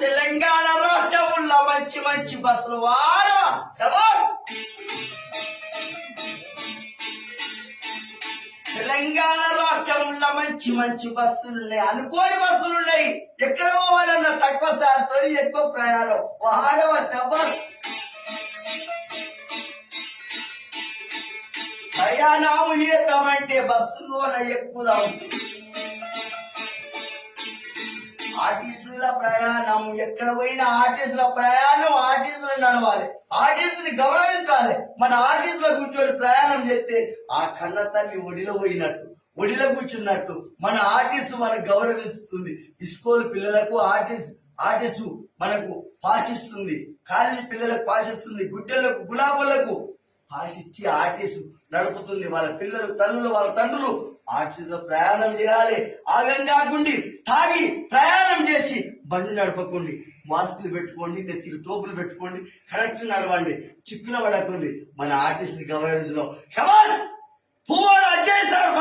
తెలంగాణ రాష్ట్రంలో మంచి మంచి బస్సులు వాడవా సబాష్ తెలంగాణ రాష్ట్రంలో మంచి మంచి బస్సులు ఉన్నాయి. అనుకోని బస్సులు ఉన్నాయి. ఎక్కడ పోవాలన్నా తక్కువ సార్తో ఎక్కువ ప్రయాణం. వాడవ సబాష్ ప్రయాణం చేద్దామంటే బస్సులోన ఎక్కుదాం. ఆర్టీసుల ప్రయాణం ఎక్కడ పోయినా ఆర్టీసుల ప్రయాణం ఆర్టీసులు నడవాలి. ఆర్టీసుని గౌరవించాలి. మన ఆర్టీసీలో కూర్చొని ప్రయాణం చేస్తే ఆ కన్న తల్లి ఒడిలో పోయినట్టు ఒడిలో కూర్చున్నట్టు మన ఆర్టీసు మనకు గౌరవిస్తుంది. ఇస్కోల్ పిల్లలకు ఆర్టీస్ ఆర్టీసు మనకు పాసిస్తుంది. కాలేజీ పిల్లలకు పాసిస్తుంది. గుట్టెలకు గులాబులకు ఆశిచ్చి ఆర్టీసు నడుపుతుంది. వాళ్ళ పిల్లలు తల్లులు వాళ్ళ తండ్రులు ఆర్టీసీలో ప్రయాణం చేయాలి. ఆగంగా గుండి తాగి ప్రయాణం చేసి బండి నడపకండి. మాస్కులు పెట్టుకోండి నెత్తికి టోపులు పెట్టుకోండి కరెక్ట్ నడవండి. చిక్కున పడకండి. మన ఆర్టీసీని గౌరవించడం క్షమాన్ పువ్వాడు చేశారు